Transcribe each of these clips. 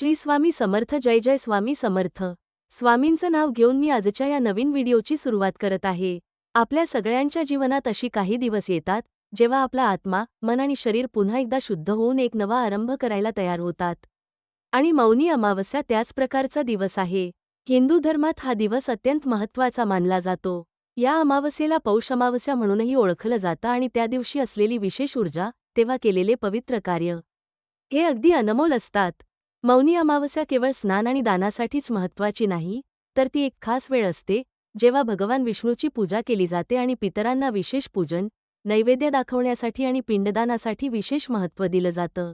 श्री स्वामी समर्थ जय जय स्वामी समर्थ. स्वामींचं नाव घेऊन मी आजच्या या नवीन व्हिडिओची सुरुवात करत आहे. आपल्या सगळ्यांच्या जीवनात अशी काही दिवस येतात जेव्हा आपला आत्मा मन आणि शरीर पुन्हा एकदा शुद्ध होऊन एक नवा आरंभ करायला तयार होतात. आणि मौनी अमावस्या त्याच प्रकारचा दिवस आहे. हिंदू धर्मात हा दिवस अत्यंत महत्त्वाचा मानला जातो. या अमावस्येला पौष अमावस्या म्हणूनही ओळखलं जातं आणि त्या दिवशी असलेली विशेष ऊर्जा तेव्हा केलेले पवित्र कार्य. हे अगदी अनमोल असतात. मौनी अमावस्या केवळ स्नान आणि दानासाठीच महत्त्वाची नाही तर ती एक खास वेळ असते जेव्हा भगवान विष्णूची पूजा केली जाते आणि पितरांना विशेष पूजन नैवेद्य दाखवण्यासाठी आणि पिंडदानासाठी विशेष महत्त्व दिलं जातं.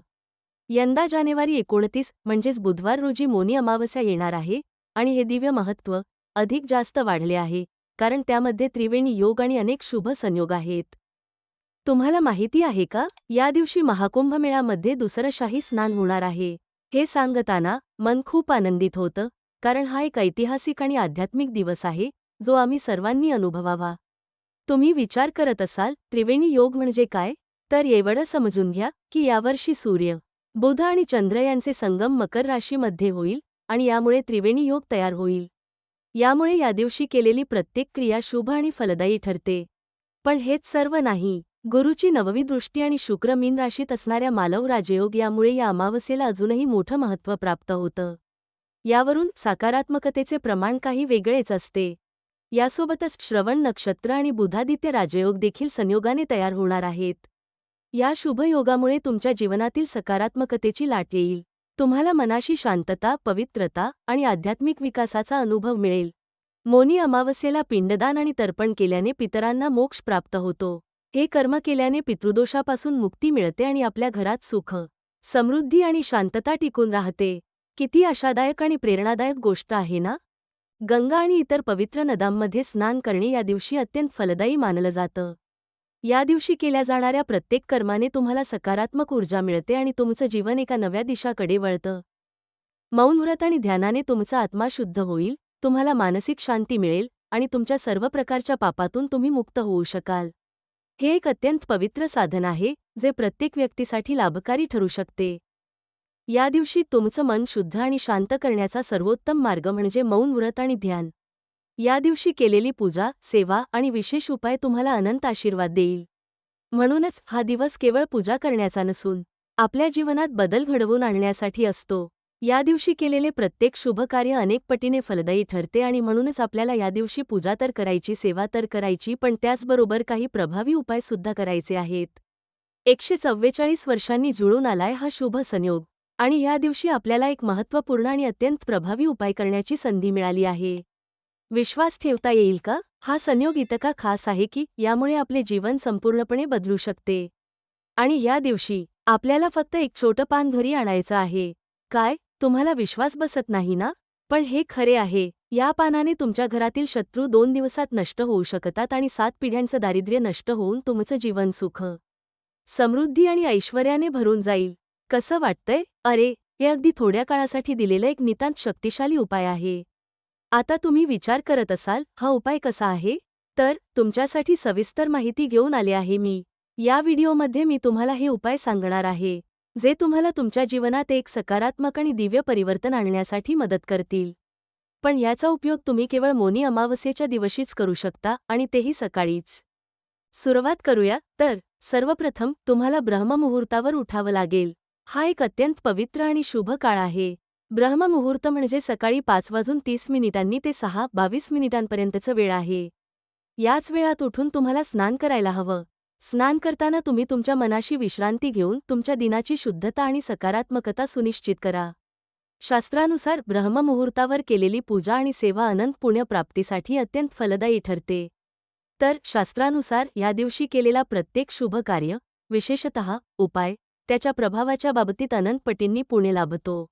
यंदा जानेवारी एकोणतीस म्हणजेच बुधवार रोजी मौनी अमावस्या येणार आहे आणि हे दिव्य महत्त्व अधिक जास्त वाढले आहे कारण त्यामध्ये त्रिवेणी योग आणि अनेक शुभ संयोग आहेत. तुम्हाला माहिती आहे का या दिवशी महाकुंभमेळामध्ये दुसरं शाही स्नान होणार आहे. हे सांगताना मन खूप आनंदित होतं कारण हा एक ऐतिहासिक आणि आध्यात्मिक दिवस आहे जो आम्ही सर्वांनी अनुभवावा. तुम्ही विचार करत असाल त्रिवेणी योग म्हणजे काय? तर एवढं समजून घ्या की यावर्षी सूर्य बुध आणि चंद्र यांचे संगम मकर राशीमध्ये होईल आणि यामुळे त्रिवेणी योग तयार होईल. यामुळे या दिवशी केलेली प्रत्येक क्रिया शुभ आणि फलदायी ठरते. पण हेच सर्व नाही. गुरुची नववी दृष्टी आणि शुक्र मीन राशीत असणाऱ्या मालव राजयोग यामुळे या अमावस्येला अजूनही मोठं महत्त्व प्राप्त होतं. यावरून सकारात्मकतेचे प्रमाण काही वेगळेच असते. यासोबतच श्रवण नक्षत्र आणि बुधादित्य राजयोग देखील संयोगाने तयार होणार आहेत. या शुभयोगामुळे तुमच्या जीवनातील सकारात्मकतेची लाट येईल. तुम्हाला मनाशी शांतता पवित्रता आणि आध्यात्मिक विकासाचा अनुभव मिळेल. मोनी अमावस्येला पिंडदान आणि तर्पण केल्याने पितरांना मोक्ष प्राप्त होतो. हे कर्म केल्याने पितृदोषापासून मुक्ती मिळते आणि आपल्या घरात सुख समृद्धी आणि शांतता टिकून राहते. किती आशादायक आणि प्रेरणादायक गोष्ट आहे ना? गंगा आणि इतर पवित्र नदांमध्ये स्नान करणे या दिवशी अत्यंत फलदायी मानलं जातं. या दिवशी केल्या जाणाऱ्या प्रत्येक कर्माने तुम्हाला सकारात्मक ऊर्जा मिळते आणि तुमचं जीवन एका नव्या दिशाकडे वळतं. मौन व्रत आणि ध्यानाने तुमचा आत्मा शुद्ध होईल तुम्हाला मानसिक शांती मिळेल आणि तुमच्या सर्व प्रकारच्या पापातून तुम्ही मुक्त होऊ शकाल. हे एक अत्यंत पवित्र साधन आहे जे प्रत्येक व्यक्तीसाठी लाभकारी ठरू शकते. या दिवशी तुमचं मन शुद्ध आणि शांत करण्याचा सर्वोत्तम मार्ग म्हणजे मौन व्रत आणि ध्यान. या दिवशी केलेली पूजा सेवा आणि विशेष उपाय तुम्हाला अनंत आशीर्वाद देईल. म्हणूनच हा दिवस केवळ पूजा करण्याचा नसून आपल्या जीवनात बदल घडवून आणण्यासाठी असतो. या दिवशी केलेले प्रत्येक शुभकार्य अनेकपटीने अनेक पटीने फलदायी ठरते आणि म्हणूनच आपल्याला या दिवशी पूजा तर करायची सेवा तर करायची पण त्याचबरोबर काही प्रभावी उपाय सुद्धा करायचे आहेत. एकशे चव्वेचाळीस वर्षांनी जुळून आलाय हा शुभ संयोग आणि या दिवशी आपल्याला एक महत्त्वपूर्ण आणि अत्यंत प्रभावी उपाय करण्याची संधी मिळाली आहे. विश्वास ठेवता येईल का? हा संयोग इतका खास आहे की यामुळे आपले जीवन संपूर्णपणे बदलू शकते. आणि या दिवशी आपल्याला फक्त एक छोटं पान घरी आणायचं आहे. काय? तुम्हाला विश्वास बसत नाही ना? पण हे खरे आहे. या पानाने तुमच्या घरातील शत्रू दोन दिवसात नष्ट होऊ शकतात आणि सात पिढ्यांचं दारिद्र्य नष्ट होऊन तुमचं जीवन सुख समृद्धी आणि ऐश्वर्याने भरून जाईल. कसं वाटतंय? अरे हे अगदी थोड्या काळासाठी दिलेलं एक नितांत शक्तिशाली उपाय आहे. आता तुम्ही विचार करत असाल हा उपाय कसा आहे? तर तुमच्यासाठी सविस्तर माहिती घेऊन आले आहे मी. या व्हिडिओमध्ये मी तुम्हाला हे उपाय सांगणार आहे. जे तुम्हाला तुमच्या जीवनात एक सकारात्मक आणि दिव्य परिवर्तन आणण्यासाठी मदत करतील. पण याचा उपयोग तुम्ही केवळ मोनी अमावस्येच्या दिवशीच करू शकता आणि तेही सकाळीच. सुरुवात करूया तर सर्वप्रथम तुम्हाला ब्रह्ममुहूर्तावर उठावं लागेल. हा एक अत्यंत पवित्र आणि शुभ काळ आहे. ब्रह्ममुहूर्त म्हणजे सकाळी पाच वाजून तीस मिनिटांनी ते सहा बावीस मिनिटांपर्यंतचं वेळ आहे. याच वेळात उठून तुम्हाला स्नान करायला हवं. स्नान करताना तुम्ही तुमच्या मनाशी विश्रांती घेऊन तुमच्या दिनाची शुद्धता आणि सकारात्मकता सुनिश्चित करा. शास्त्रानुसार ब्रह्ममुहूर्तावर केलेली पूजा आणि सेवा अनंत पुण्यप्राप्तीसाठी अत्यंत फलदायी ठरते. तर शास्त्रानुसार या दिवशी केलेला प्रत्येक शुभ कार्य विशेषतः उपाय त्याच्या प्रभावाच्या बाबतीत अनंत पटींनी पुणे लाभतो.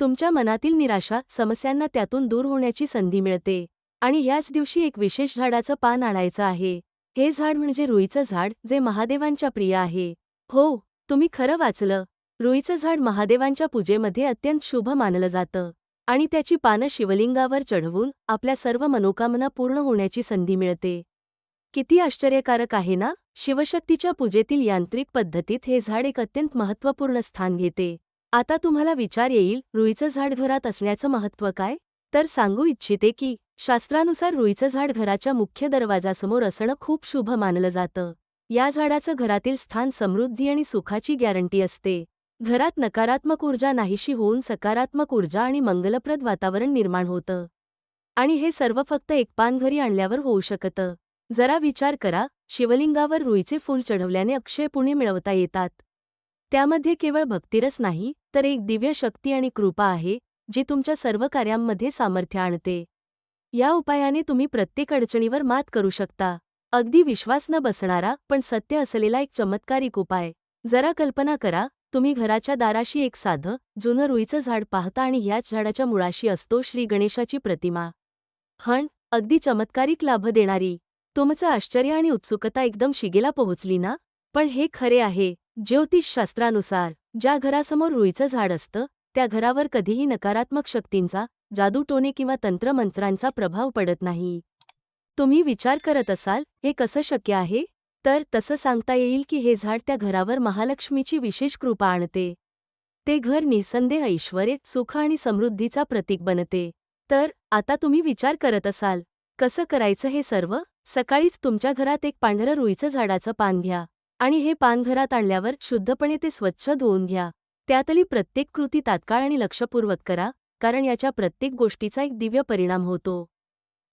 तुमच्या मनातील निराशा समस्यांना त्यातून दूर होण्याची संधी मिळते. आणि याच दिवशी एक विशेष झाडाचं पान आणायचं आहे. हे झाड म्हणजे रुईचं झाड जे महादेवांच्या प्रिय आहे. हो तुम्ही खरं वाचलं. रुईचं झाड महादेवांच्या पूजेमध्ये अत्यंत शुभ मानलं जातं. आणि त्याची पानं शिवलिंगावर चढवून आपल्या सर्व मनोकामना पूर्ण होण्याची संधी मिळते. किती आश्चर्यकारक आहे ना? शिवशक्तीच्या पूजेतील यांत्रिक पद्धतीत हे झाड एक अत्यंत महत्त्वपूर्ण स्थान घेते. आता तुम्हाला विचार येईल रुईचं झाड घरात असण्याचं महत्त्व काय? तर सांगू इच्छिते की शास्त्रानुसार रुईचं झाड घराच्या मुख्य दरवाजासमोर असणं खूप शुभ मानलं जातं. या झाडाचं घरातील स्थान समृद्धी आणि सुखाची गॅरंटी असते. घरात नकारात्मक ऊर्जा नाहीशी होऊन सकारात्मक ऊर्जा आणि मंगलप्रद वातावरण निर्माण होतं. आणि हे सर्व फक्त एक पान घरी आणल्यावर होऊ शकतं. जरा विचार करा शिवलिंगावर रुईचे फूल चढवल्याने अक्षय पुणे मिळवता येतात. त्यामध्ये केवळ भक्तिरस नाही तर एक दिव्य शक्ती आणि कृपा आहे जी तुमच्या सर्व कार्यांमध्ये सामर्थ्य आणते. या उपायाने तुम्ही प्रत्येक अडचणीवर मात करू शकता. अगदी विश्वास न बसणारा पण सत्य असलेला एक चमत्कारिक उपाय. जरा कल्पना करा तुम्ही घराच्या दाराशी एक साधं जुनं रुईचं झाड पाहता आणि याच झाडाच्या मुळाशी असतो श्री गणेशाची प्रतिमा. हण अगदी चमत्कारिक लाभ देणारी. तुमचं आश्चर्य आणि उत्सुकता एकदम शिगेला पोहोचली ना? पण हे खरे आहे. ज्योतिषशास्त्रानुसार ज्या घरासमोर रुईचं झाड असतं त्या घरावर कधीही नकारात्मक शक्तींचा जादूटोने किंवा तंत्रमंत्रांचा प्रभाव पडत नाही. तुम्ही विचार करत असाल हे कसं शक्य आहे? तर तसं सांगता येईल की हे झाड त्या घरावर महालक्ष्मीची विशेष कृपा आणते. ते घर निसंदेह ऐश्वर्य सुख आणि समृद्धीचा प्रतीक बनते. तर आता तुम्ही विचार करत असाल कसं करायचं हे सर्व? सकाळीच तुमच्या घरात एक पांढरं रुईचं झाडाचं पान घ्या आणि हे पान घरात आणल्यावर शुद्धपणे ते स्वच्छ धुवून घ्या. त्यातली प्रत्येक कृती तात्काळ आणि लक्षपूर्वक करा कारण याच्या प्रत्येक गोष्टीचा एक दिव्य परिणाम होतो.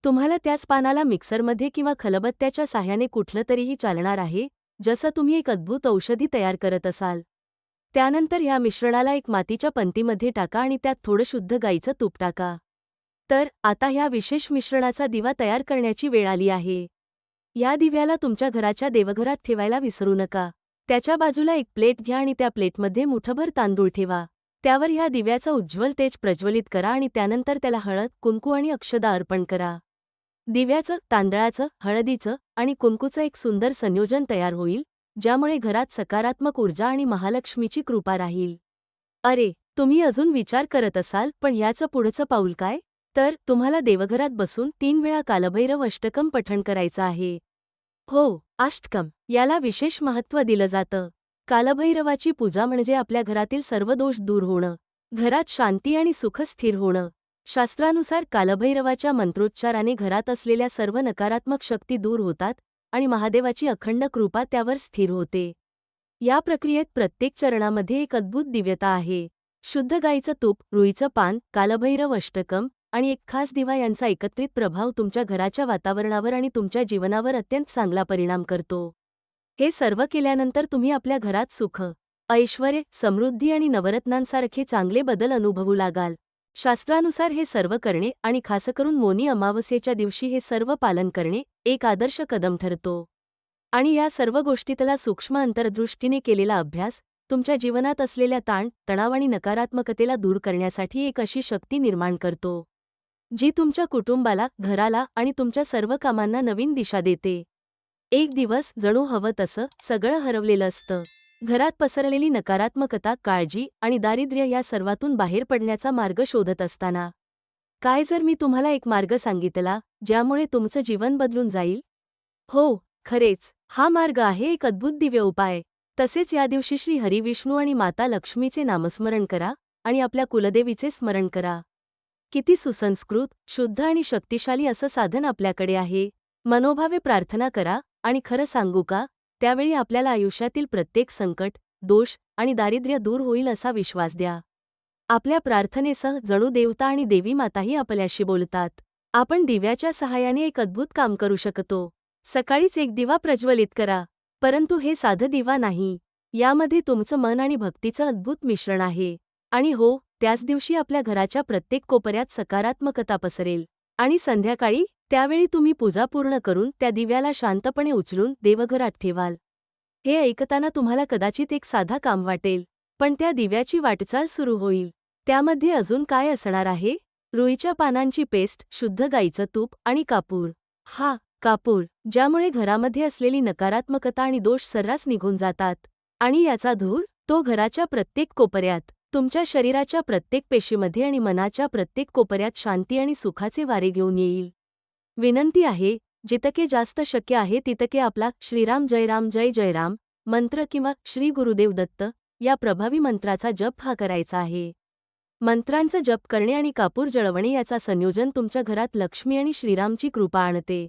तुम्हाला त्याच पानाला मिक्सरमध्ये किंवा खलबत्त्याच्या साह्याने कुठलं तरीही चालणार आहे जसं तुम्ही एक अद्भुत औषधी तयार करत असाल. त्यानंतर ह्या मिश्रणाला एक मातीच्या पंतीमध्ये टाका आणि त्यात थोडं शुद्ध गाईचं तूप टाका. तर आता ह्या विशेष मिश्रणाचा दिवा तयार करण्याची वेळ आली आहे. या दिव्याला तुमच्या घराच्या देवघरात ठेवायला विसरू नका. त्याच्या बाजूला एक प्लेट घ्या आणि त्या प्लेटमध्ये मुठभर तांदूळ ठेवा. त्यावर ह्या दिव्याचा उज्ज्वल तेज प्रज्वलित करा आणि त्यानंतर त्याला हळद कुंकू आणि अक्षदा अर्पण करा. दिव्याचं तांदळाचं हळदीचं आणि कुंकूचं एक सुंदर संयोजन तयार होईल ज्यामुळे घरात सकारात्मक ऊर्जा आणि महालक्ष्मीची कृपा राहील. अरे तुम्ही अजून विचार करत असाल पण याचं पुढचं पाऊल काय? तर तुम्हाला देवघरात बसून तीन वेळा कालभैरव अष्टकम पठण करायचं आहे. हो अष्टकम याला विशेष महत्त्व दिलं जातं. कालभैरवाची पूजा म्हणजे आपल्या घरातील सर्व दोष दूर होणं घरात शांती आणि सुख स्थिर होणं. शास्त्रानुसार कालभैरवाच्या मंत्रोच्चाराने घरात असलेल्या सर्व नकारात्मक शक्ती दूर होतात आणि महादेवाची अखंड कृपा त्यावर स्थिर होते. या प्रक्रियेत प्रत्येक चरणामध्ये एक अद्भुत दिव्यता आहे. शुद्ध गाईचं तूप रुईचं पान कालभैरव अष्टकम आणि एक खास दिवा यांचा एकत्रित प्रभाव तुमच्या घराच्या वातावरणावर आणि तुमच्या जीवनावर अत्यंत चांगला परिणाम करतो. हे सर्व केल्यानंतर तुम्ही आपल्या घरात सुख ऐश्वर समृद्धी आणि नवरत्नांसारखे चांगले बदल अनुभवू लागाल. शास्त्रानुसार हे सर्व करणे आणि खासकरून मोनी अमावस्येच्या दिवशी हे सर्व पालन करणे एक आदर्श कदम ठरतो. आणि या सर्व गोष्टीतला सूक्ष्म अंतर्दृष्टीने केलेला अभ्यास तुमच्या जीवनात असलेल्या ताण तणाव आणि नकारात्मकतेला दूर करण्यासाठी एक अशी शक्ती निर्माण करतो. जी तुमच्या कुटुंबाला घराला आणि तुमच्या सर्व कामांना नवीन दिशा देते. एक दिवस जणू हवं तसं सगळं हरवलेलं असतं. घरात पसरलेली नकारात्मकता काळजी आणि दारिद्र्य या सर्वातून बाहेर पडण्याचा मार्ग शोधत असताना. काय जर मी तुम्हाला एक मार्ग सांगितला ज्यामुळे तुमचं जीवन बदलून जाईल? हो खरेच. हा मार्ग आहे एक अद्भुत दिव्य उपाय. तसेच या दिवशी श्री हरिविष्णू आणि माता लक्ष्मीचे नामस्मरण करा आणि आपल्या कुलदेवीचे स्मरण करा. किती सुसंस्कृत शुद्ध आणि शक्तिशाली असं साधन आपल्याकडे आहे. मनोभावे प्रार्थना करा आणि खरं सांगू का? त्यावेळी आपल्याला आयुष्यातील प्रत्येक संकट दोष आणि दारिद्र्य दूर होईल असा विश्वास द्या. आपल्या प्रार्थनेसह जणू देवता आणि देवी माताही आपल्याशी बोलतात. आपण दिव्याच्या सहाय्याने एक अद्भुत काम करू शकतो. सकाळीच एक दिवा प्रज्वलित करा. परंतु हे साधं दिवा नाही. यामध्ये तुमचं मन आणि भक्तीचं अद्भुत मिश्रण आहे. आणि हो त्याच दिवशी आपल्या घराच्या प्रत्येक कोपऱ्यात सकारात्मकता पसरेल. आणि संध्याकाळी त्यावेळी तुम्ही पूजा पूर्ण करून त्या दिव्याला शांतपणे उचलून देवघरात ठेवाल. हे ऐकताना तुम्हाला कदाचित एक साधा काम वाटेल पण त्या दिव्याची वाटचाल सुरू होईल. त्यामध्ये अजून काय असणार आहे? रुईच्या पानांची पेस्ट शुद्ध गाईचं तूप आणि कापूर. हा कापूर ज्यामुळे घरामध्ये असलेली नकारात्मकता आणि दोष सर्रास निघून जातात. आणि याचा धूर तो घराच्या प्रत्येक कोपऱ्यात. तुमच्या शरीराच्या प्रत्येक पेशीमध्ये आणि मनाच्या प्रत्येक कोपऱ्यात शांती आणि सुखाचे वारे घेऊन येईल. विनंती आहे जितके जास्त शक्य आहे तितके आपला श्रीराम जयराम जय जयराम मंत्र किंवा श्री गुरुदेव दत्त या प्रभावी मंत्राचा जप हा करायचा आहे. मंत्रांचं जप करणे आणि कापूर जळवणे याचा संयोजन तुमच्या घरात लक्ष्मी आणि श्रीरामची कृपा आणते.